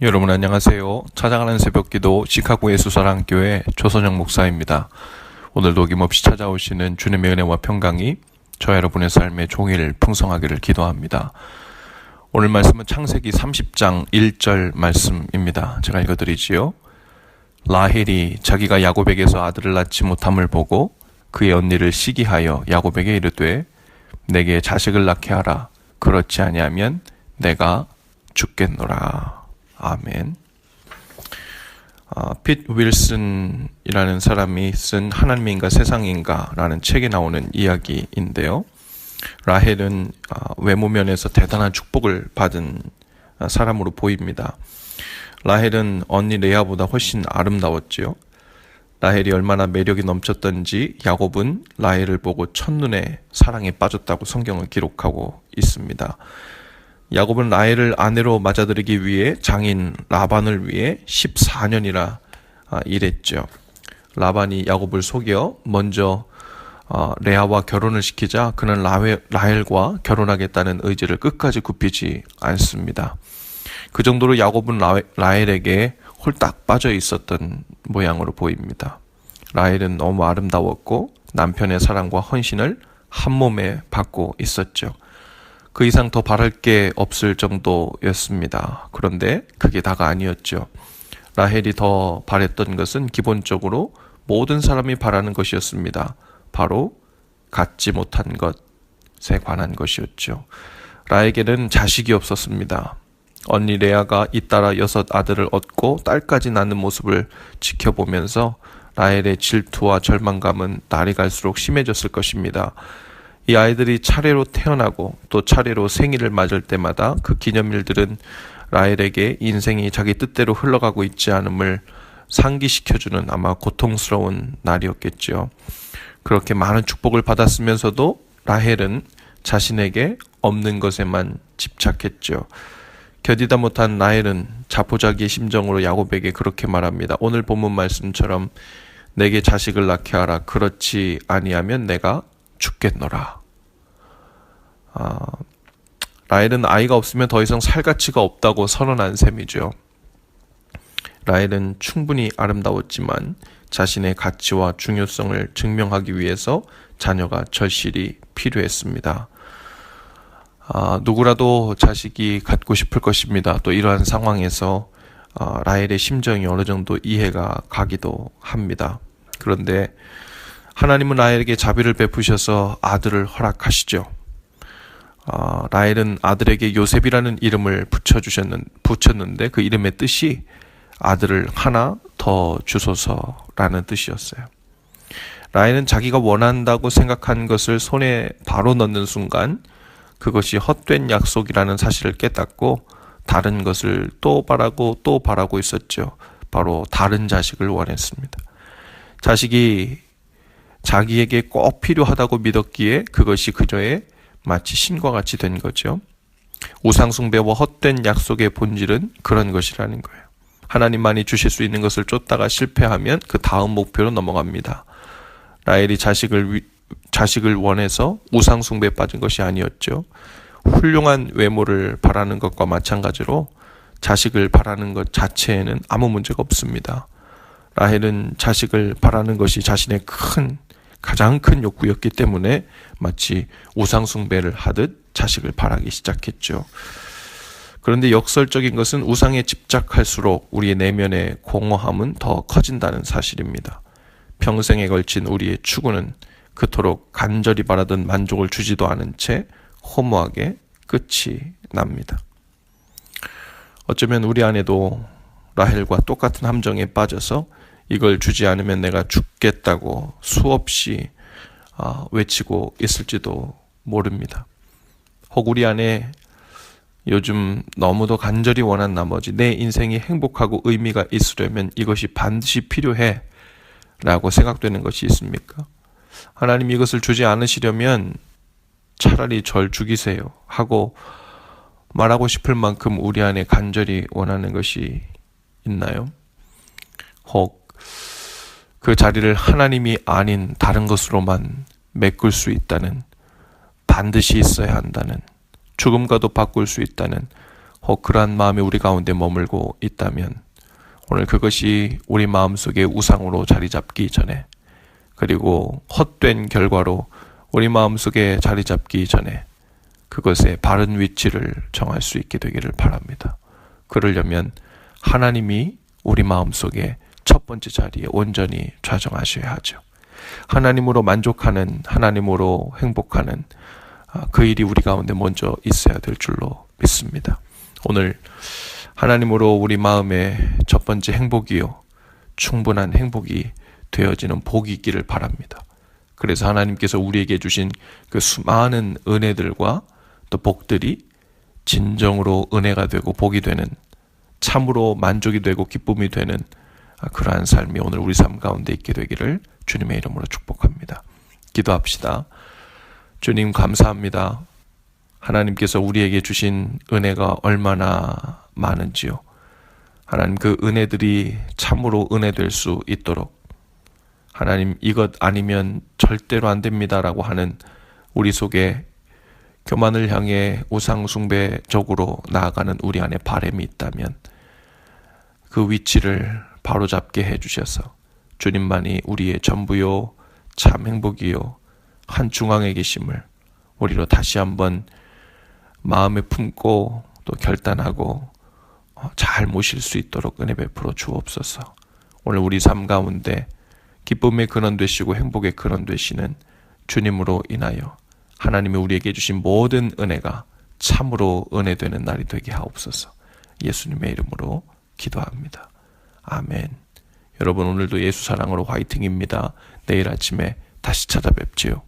여러분 안녕하세요. 찾아가는 새벽기도 시카고의 수사랑교회 조선영 목사입니다. 오늘도 어김없이 찾아오시는 주님의 은혜와 평강이 저 여러분의 삶의 종일 풍성하기를 기도합니다. 오늘 말씀은 창세기 30장 1절 말씀입니다. 제가 읽어드리지요. 라헬이 자기가 야곱에게서 아들을 낳지 못함을 보고 그의 언니를 시기하여 야곱에게 이르되 내게 자식을 낳게 하라. 그렇지 아니하면 내가 죽겠노라. 아멘. 어, 핏 윌슨이라는 사람이 쓴 하나님인가 세상인가라는 책에 나오는 이야기인데요. 라헬은 어, 외모 면에서 대단한 축복을 받은 사람으로 보입니다. 라헬은 언니 레아보다 훨씬 아름다웠지요. 라헬이 얼마나 매력이 넘쳤던지 야곱은 라헬을 보고 첫눈에 사랑에 빠졌다고 성경을 기록하고 있습니다. 야곱은 라헬을 아내로 맞아들이기 위해 장인 라반을 위해 14년이나 아, 일했죠. 라반이 야곱을 속여 먼저 어, 레아와 결혼을 시키자 그는 라헬과 결혼하겠다는 의지를 끝까지 굽히지 않습니다. 그 정도로 야곱은 라헬에게 홀딱 빠져 있었던 모양으로 보입니다. 라헬은 너무 아름다웠고 남편의 사랑과 헌신을 한 몸에 받고 있었죠. 그 이상 더 바랄 게 없을 정도였습니다. 그런데 그게 다가 아니었죠. 라헬이 더 바랬던 것은 기본적으로 모든 사람이 바라는 것이었습니다. 바로 갖지 못한 것에 관한 것이었죠. 라에게는 자식이 없었습니다. 언니 레아가 잇따라 여섯 아들을 얻고 딸까지 낳는 모습을 지켜보면서 라헬의 질투와 절망감은 날이 갈수록 심해졌을 것입니다. 이 아이들이 차례로 태어나고 또 차례로 생일을 맞을 때마다 그 기념일들은 라헬에게 인생이 자기 뜻대로 흘러가고 있지 않음을 상기시켜주는 아마 고통스러운 날이었겠죠. 그렇게 많은 축복을 받았으면서도 라헬은 자신에게 없는 것에만 집착했죠. 겨디다 못한 라헬은 자포자기의 심정으로 야곱에게 그렇게 말합니다. 오늘 본문 말씀처럼 내게 자식을 낳게 하라. 그렇지 아니하면 내가 죽겠노라. 아, 라헬은 아이가 없으면 더 이상 살 가치가 없다고 선언한 셈이죠. 라헬은 충분히 아름다웠지만 자신의 가치와 중요성을 증명하기 위해서 자녀가 절실히 필요했습니다. 아, 누구라도 자식이 갖고 싶을 것입니다. 또 이러한 상황에서 아, 라헬의 심정이 어느 정도 이해가 가기도 합니다. 그런데 하나님은 라헬에게 자비를 베푸셔서 아들을 허락하시죠. 어, 라헬은 아들에게 요셉이라는 이름을 붙여주셨는, 붙였는데 그 이름의 뜻이 아들을 하나 더 주소서라는 뜻이었어요. 라헬은 자기가 원한다고 생각한 것을 손에 바로 넣는 순간 그것이 헛된 약속이라는 사실을 깨닫고 다른 것을 또 바라고 또 바라고 있었죠. 바로 다른 자식을 원했습니다. 자식이 자기에게 꼭 필요하다고 믿었기에 그것이 그저의 마치 신과 같이 된 거죠. 우상숭배와 헛된 약속의 본질은 그런 것이라는 거예요. 하나님만이 주실 수 있는 것을 쫓다가 실패하면 그 다음 목표로 넘어갑니다. 라헬이 자식을 자식을 원해서 우상숭배에 빠진 것이 아니었죠. 훌륭한 외모를 바라는 것과 마찬가지로 자식을 바라는 것 자체에는 아무 문제가 없습니다. 라헬은 자식을 바라는 것이 자신의 큰 가장 큰 욕구였기 때문에 마치 우상숭배를 하듯 자식을 바라기 시작했죠. 그런데 역설적인 것은 우상에 집착할수록 우리의 내면의 공허함은 더 커진다는 사실입니다. 평생에 걸친 우리의 추구는 그토록 간절히 바라던 만족을 주지도 않은 채 허무하게 끝이 납니다. 어쩌면 우리 안에도 라헬과 똑같은 함정에 빠져서 이걸 주지 않으면 내가 죽겠다고 수없이 어, 외치고 있을지도 모릅니다. 혹 우리 안에 요즘 너무도 간절히 원한 나머지 내 인생이 행복하고 의미가 있으려면 이것이 반드시 필요해 라고 생각되는 것이 있습니까? 하나님 이것을 주지 않으시려면 차라리 절 죽이세요 하고 말하고 싶을 만큼 우리 안에 간절히 원하는 것이 있나요? 혹 그 자리를 하나님이 아닌 다른 것으로만 메꿀 수 있다는 반드시 있어야 한다는 죽음과도 바꿀 수 있다는 혹 그러한 마음이 우리 가운데 머물고 있다면 오늘 그것이 우리 마음속에 우상으로 자리 잡기 전에 그리고 헛된 결과로 우리 마음속에 자리 잡기 전에 그것의 바른 위치를 정할 수 있게 되기를 바랍니다. 그러려면 하나님이 우리 마음속에 첫 번째 자리에 온전히 좌정하셔야 하죠. 하나님으로 만족하는 하나님으로 행복하는 아, 그 일이 우리 가운데 먼저 있어야 될 줄로 믿습니다. 오늘 하나님으로 우리 마음의 첫 번째 행복이요 충분한 행복이 되어지는 복이 있기를 바랍니다. 그래서 하나님께서 우리에게 주신 그 수많은 은혜들과 또 복들이 진정으로 은혜가 되고 복이 되는 참으로 만족이 되고 기쁨이 되는 아, 그러한 삶이 오늘 우리 삶 가운데 있게 되기를 주님의 이름으로 축복합니다. 기도합시다. 주님 감사합니다. 하나님께서 우리에게 주신 은혜가 얼마나 많은지요. 하나님 그 은혜들이 참으로 은혜될 수 있도록 하나님 이것 아니면 절대로 안 됩니다라고 하는 우리 속에 교만을 향해 우상숭배적으로 나아가는 우리 안에 바램이 있다면 그 위치를 바로잡게 해주셔서 주님만이 우리의 전부요 참 행복이요 한 중앙에 계심을 우리로 다시 한번 마음에 품고 또 결단하고 어, 잘 모실 수 있도록 은혜 베풀어 주옵소서. 오늘 우리 삶 가운데 기쁨의 근원 되시고 행복의 근원 되시는 주님으로 인하여 하나님이 우리에게 주신 모든 은혜가 참으로 은혜 되는 날이 되게 하옵소서. 예수님의 이름으로 기도합니다. 아멘. 여러분 오늘도 예수 사랑으로 화이팅입니다. 내일 아침에 다시 찾아뵙지요.